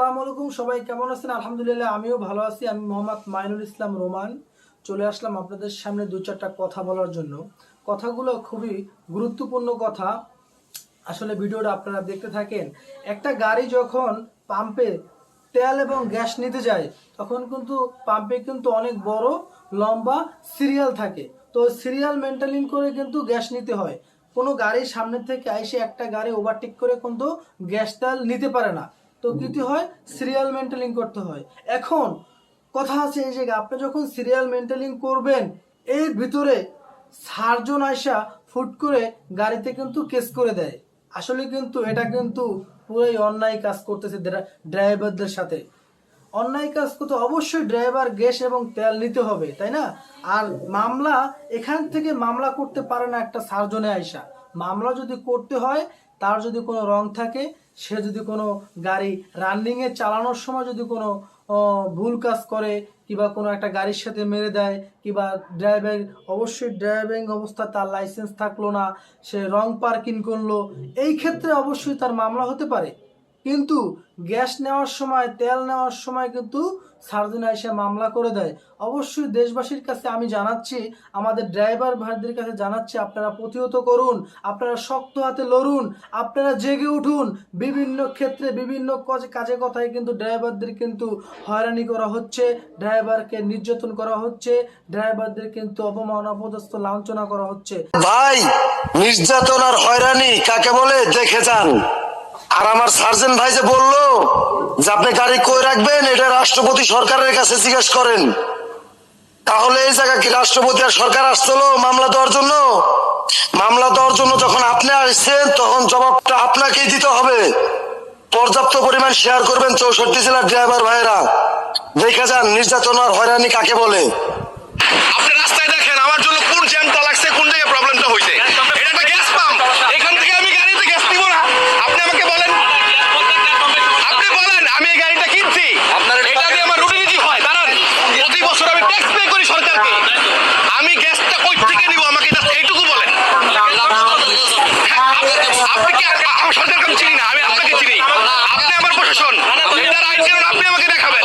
আসসালামু আলাইকুম, সবাই কেমন আছেন? আলহামদুলিল্লাহ, আমিও ভালো আছি। আমি মোহাম্মদ মাইনুল ইসলাম রোমান। চলে আসলাম আপনাদের সামনে দু চারটা কথা বলার জন্য। কথাগুলো খুবই গুরুত্বপূর্ণ কথা। আসলে ভিডিওটা আপনারা দেখতে থাকেন। একটা গাড়ি যখন পাম্পে তেল এবং গ্যাস নিতে যায়, তখন কিন্তু পাম্পে কিন্তু অনেক বড়, লম্বা সিরিয়াল থাকে। তো সিরিয়াল মেনটেনিং করে কিন্তু গ্যাস নিতে হয়। কোনো গাড়ির সামনে থেকে আইসে একটা গাড়ি ওভারটেক করে কিন্তু গ্যাস তেল নিতে পারে না। তো কি হয়? সিরিয়াল মেন্টেলিং করতে হয়। এখন কথা আছে এই জায়গায়, আপনি যখন সিরিয়াল মেন্টেলিং করবেন, এর ভিতরে সার্জন আয়সা ফুট করে গাড়িতে কিন্তু কেস করে দেয়। আসলে কিন্তু এটা কিন্তু পুরোই অন্যায় কাজ করতেছে ড্রাইভারদের সাথে। অন্যায় কাজ করতে অবশ্যই ড্রাইভার গ্যাস এবং তেল নিতে হবে, তাই না? আর মামলা, এখান থেকে মামলা করতে পারে না একটা সার্জনে আইসা। মামলা যদি করতে হয় তার যদি কোনো রং থাকে, সে যদি কোনো গাড়ি রানিংয়ে চালানোর সময় যদি কোনো ভুল কাজ করে, কিংবা কোনো একটা গাড়ির সাথে মেরে দেয়, কিংবা ড্রাইভিং অবশ্যই ড্রাইভিং অবস্থা তার লাইসেন্স থাকল না, সে রং পার্কিং করল, এই ক্ষেত্রে অবশ্যই তার মামলা হতে পারে। কিন্তু গ্যাস নেওয়ার সময়, তেল নেওয়ার সময় কিন্তু সার্জন এসে মামলা করে দেয়। অবশ্যই দেশবাসীর কাছে আমি জানাচ্ছি, আমাদের ড্রাইভার ভাইদের কাছে জানাচ্ছি, আপনারা প্রতিহত করুন, আপনারা শক্ত হাতে লড়ুন, আপনারা জেগে উঠুন। বিভিন্ন ক্ষেত্রে, বিভিন্ন কাজে- কথায় কিন্তু ড্রাইভারদের কিন্তু হয়রানি করা হচ্ছে, ড্রাইভারকে নির্যাতন করা হচ্ছে, ড্রাইভারদের কিন্তু অপমান, অপদস্থ লাঞ্ছনা করা হচ্ছে। ভাই, নির্যাতন আর হয়রানি কাকে বলে? দেখে যান। আর আমার সার্জেন ভাই যে বলল যে আপনি গাড়ি কই রাখবেন, এটা রাষ্ট্রপতি সরকারের কাছে জিজ্ঞেস করেন। তাহলে এই জায়গা কি রাষ্ট্রপতি আর সরকার আসছিল মামলা দেওয়ার জন্য? মামলা দেওয়ার জন্য যখন আপনি আসছেন, তখন জবাবটা আপনাকেই দিতে হবে। পর্যাপ্ত পরিমাণ শেয়ার করবেন চৌষট্টি জেলার ড্রাইভার ভাইরা দেখে যান নির্যাতন আর হয়রানি কাকে বলে আপনি রাস্তায় দেখেন আমার জন্য কোন জ্যামটা লাগছে কোন জায়গায় প্রবলেমটা হয়েছে এটা একটা গ্যাস পাম্প এখান থেকে আমি গাড়িতে গ্যাস নিব না আপনি আমাকে বলেন আপনি বলেন আমি এই গাড়িটা কিনছি এটা দিয়ে আমার রুটি হয় দাঁড়ান প্রতি বছর আমি ট্যাক্স পে করি সরকারকে আমি গ্যাসটা কই থেকে নিব আমাকে just এইটুকু বলেন আপনি কি আমার সরকারকে আমি চিনি না আমি আপনাকে চিনি আপনি আমার প্রশাসন এটার আইন কানুন আপনি আমাকে দেখাবেন।